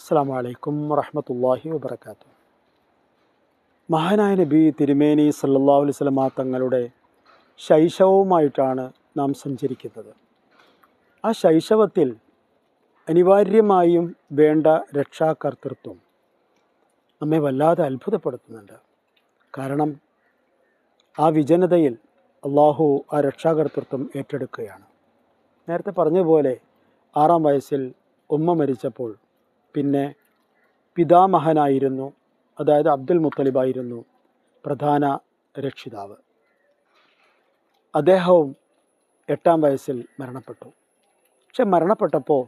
അസ്സാം വലൈക്കും വറഹമത്തല്ലാഹി വബർക്കാത്തു മഹാനായ നബി തിരുമേനി സല്ലാ അലൈഹി വസല്ലമ തങ്ങളുടെ ശൈശവവുമായിട്ടാണ് നാം സഞ്ചരിക്കുന്നത്. ആ ശൈശവത്തിൽ അനിവാര്യമായും വേണ്ട രക്ഷാകർത്തൃത്വം നമ്മെ വല്ലാതെ അത്ഭുതപ്പെടുത്തുന്നുണ്ട്. കാരണം ആ വിജനതയിൽ അള്ളാഹു ആ രക്ഷാകർത്തൃത്വം ഏറ്റെടുക്കുകയാണ്. നേരത്തെ പറഞ്ഞ പോലെ ആറാം വയസ്സിൽ ഉമ്മ മരിച്ചപ്പോൾ പിന്നെ പിതാമഹനായിരുന്നു അതായത് അബ്ദുൽ മുത്തലിബായിരുന്നു പ്രധാന രക്ഷിതാവ്. അദ്ദേഹവും എട്ടാം വയസ്സിൽ മരണപ്പെട്ടു. പക്ഷെ മരണപ്പെട്ടപ്പോൾ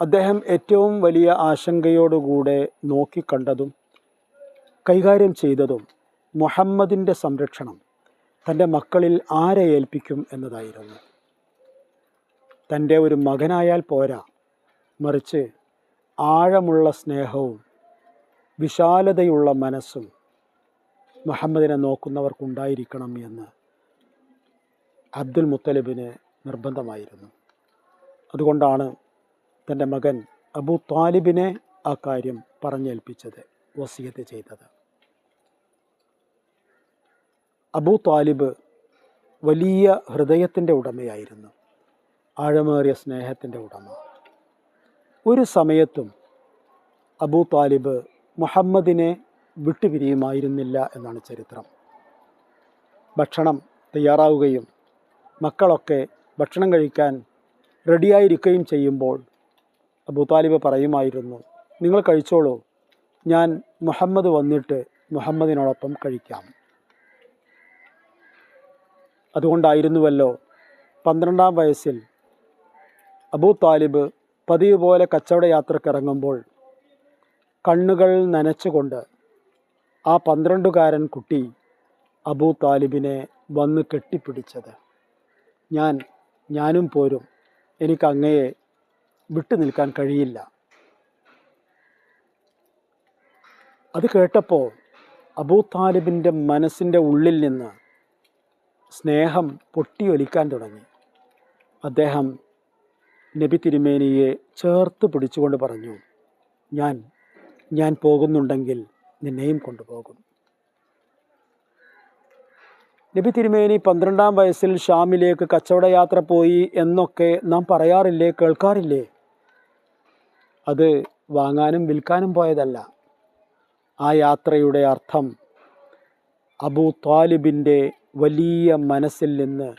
അദ്ദേഹം ഏറ്റവും വലിയ ആശങ്കയോടുകൂടെ നോക്കിക്കണ്ടതും കൈകാര്യം ചെയ്തതും മുഹമ്മദിന്റെ സംരക്ഷണം തന്റെ മക്കളിൽ ആരെ ഏൽപ്പിക്കും എന്നതായിരുന്നു. തന്റെ ഒരു മകനായാൽ പോരാ മറിച്ച് ആഴമുള്ള സ്നേഹവും വിശാലതയുള്ള മനസ്സും മുഹമ്മദിനെ നോക്കുന്നവർക്കുണ്ടായിരിക്കണം എന്ന് അബ്ദുൽ മുത്തലിബിന് നിർബന്ധമായിരുന്നു. അതുകൊണ്ടാണ് തന്റെ മകൻ അബു താലിബിനെ ആ കാര്യം പറഞ്ഞേൽപ്പിച്ചത് വസീയത്ത് ചെയ്തത്. അബു താലിബ് വലിയ ഹൃദയത്തിന്റെ ഉടമയായിരുന്നു ആഴമേറിയ സ്നേഹത്തിന്റെ ഉടമ. ഒരു സമയത്തും അബൂ താലിബ് മുഹമ്മദിനെ വിട്ടുപിരിയുമായിരുന്നില്ല എന്നാണ് ചരിത്രം. ഭക്ഷണം തയ്യാറാവുകയും മക്കളൊക്കെ ഭക്ഷണം കഴിക്കാൻ റെഡിയായിരിക്കുകയും ചെയ്യുമ്പോൾ അബൂ താലിബ് പറയുമായിരുന്നു നിങ്ങൾ കഴിച്ചോളൂ ഞാൻ മുഹമ്മദ് വന്നിട്ട് മുഹമ്മദിനോടൊപ്പം കഴിക്കാം. അതുകൊണ്ടായിരുന്നുവല്ലോ പന്ത്രണ്ടാം വയസ്സിൽ അബൂ താലിബ് പതിവ് പോലെ കച്ചവട യാത്രക്കിറങ്ങുമ്പോൾ കണ്ണുകൾ നനച്ചുകൊണ്ട് ആ പന്ത്രണ്ടുകാരൻ കുട്ടി അബൂ താലിബിനെ വന്ന് കെട്ടിപ്പിടിച്ചത്. ഞാൻ ഞാനും പോരും. എനിക്ക് അങ്ങയെ വിട്ടു നിൽക്കാൻ കഴിയില്ല. അത് കേട്ടപ്പോൾ അബൂ താലിബിന്റെ മനസ്സിന്റെ ഉള്ളിൽ നിന്ന് സ്നേഹം പൊട്ടിയൊലിക്കാൻ തുടങ്ങി. അദ്ദേഹം നബി തിരുമേനിയെ ചേർത്ത് പിടിച്ചുകൊണ്ട് പറഞ്ഞു ഞാൻ ഞാൻ പോകുന്നുണ്ടെങ്കിൽ നിന്നെയും കൊണ്ടുപോകും. നബി തിരുമേനി പന്ത്രണ്ടാം വയസ്സിൽ ഷാമിലേക്ക് കച്ചവട യാത്ര പോയി എന്നൊക്കെ നാം പറയാറില്ലേ കേൾക്കാറില്ലേ? അത് വാങ്ങാനും വിൽക്കാനും പോയതല്ല. ആ യാത്രയുടെ അർത്ഥം അബൂ താലിബിന്റെ വലിയ മനസ്സിൽ നിന്ന്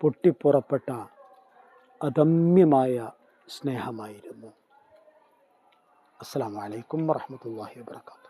പൊട്ടിപ്പുറപ്പെട്ട അദമ്യമായ സ്നേഹമായിരുന്നു അസ്സാം വലൈക്കും വാഹമത്തല്ലാഹി വാത്തു